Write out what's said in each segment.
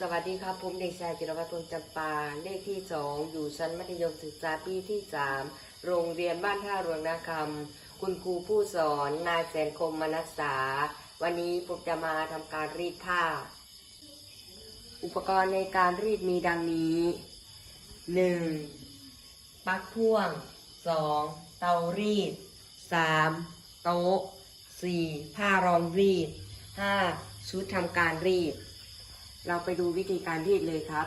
สวัสดีครับ ผมเด็กชายจิรวัตรพงจำปา เลขที่สองอยู่ชั้นมัธยมศึกษาปีที่สามโรงเรียนบ้านท่าหลวงนาคำคุณครูผู้สอนนายแสนคมมนัสสา วันนี้ผมจะมาทำการรีดผ้า อุปกรณ์ในการรีดมีดังนี้หนึ่งปลั๊กพ่วงสองเตารีดสามโต๊ะสี่ผ้ารองรีดห้าชุดทำการรีด เราไปดูวิธีการรีดเลยครับ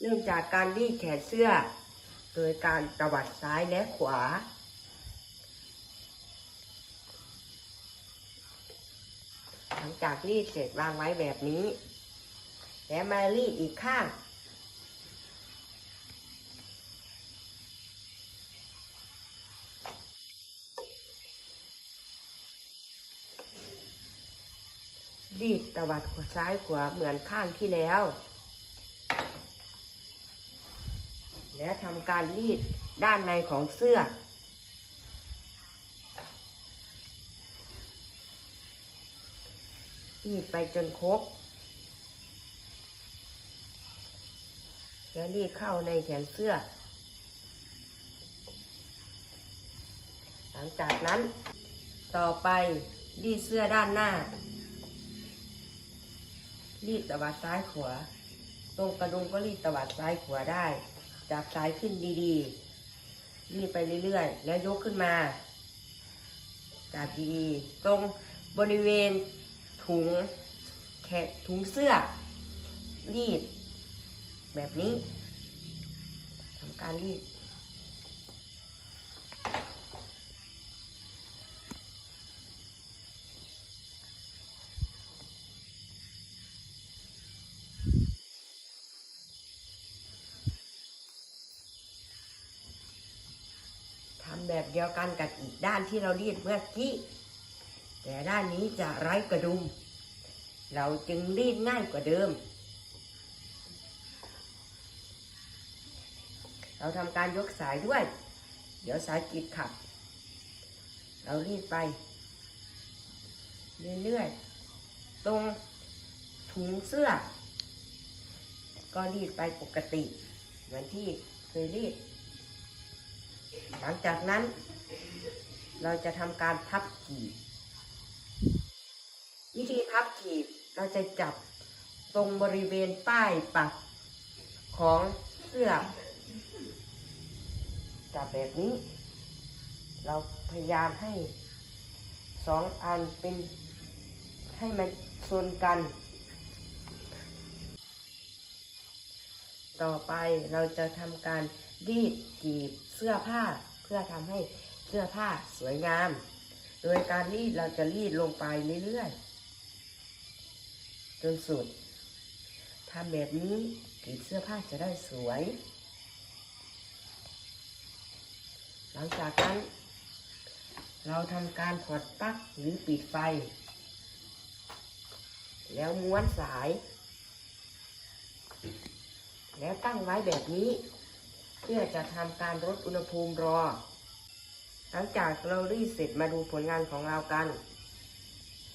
เริ่มจากการรีดแขนเสื้อ โดยการตวัดซ้ายและขวา หลังจากรีดเสร็จวางไว้แบบนี้ แล้วมารีดอีกข้าง รีดตวัดขวาซ้ายขวาเหมือนข้างที่แล้ว และทำการรีดด้านในของเสื้อ รีดไปจนครบ แล้วรีดเข้าในแขนเสื้อ หลังจากนั้นต่อไปรีดเสื้อด้านหน้า รีดตวัดซ้ายขวา ตรงกระดุมก็รีดตวัดซ้ายขวาได้ จับซ้ายขึ้นดีๆ รีดไปเรื่อยๆ แล้วยกขึ้นมา จับดีๆ ตรงบริเวณถุงแขนถุงเสื้อ รีด แบบนี้ทำการรีด แบบเดียวกันกับอีกด้านที่เรารีดเมื่อกี้ แต่ด้านนี้จะไร้กระดุม เราจึงรีดง่ายกว่าเดิม เราทำการยกสายด้วย เดี๋ยวสายกิดขับ เรารีดไป เรื่อยๆ ตรงถุงเสื้อ ก็รีดไปปกติ เหมือนที่เคยรีด หลังจากนั้น เราจะทำการพับกีบ วิธีพับกีบเราจะจับตรงบริเวณป้ายปักของเสื้อจับแบบนี้ เราพยายามให้สองอันเป็นให้มันชนกัน ต่อไปเราจะทำการรีดกีบเสื้อผ้าเพื่อทำให้เสื้อผ้าสวยงาม โดยการรีดเราจะรีดลงไปเรื่อยๆจนสุดทำแบบนี้กีบเสื้อผ้าจะได้สวย หลังจากนั้น เราทำการถอดปลั๊กหรือปิดไฟ แล้วม้วนสาย แล้วตั้งไว้แบบนี้ เพื่อจะทำการลดอุณหภูมิรอ หลังจากเรารีดเสร็จมาดูผลงานของเรากัน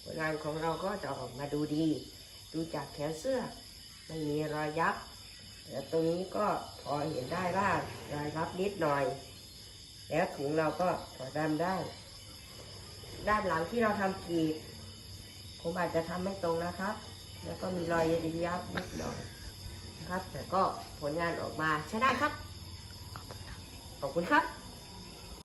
ผลงานของเราก็จะออกมาดูดี ดูจากแขนเสื้อไม่มีรอยยับแต่ตรงนี้ก็พอเห็นได้ว่ารอยยับนิดหน่อย แล้วถุงเราก็ถอดดำได้ ด้านหลังที่เราทำกรีดผมอาจจะทำไม่ตรงนะครับ แล้วก็มีรอยยับนิดหน่อย นะครับ แต่ก็ผลงานออกมาใช้ได้ครับ ขอบคุณครับ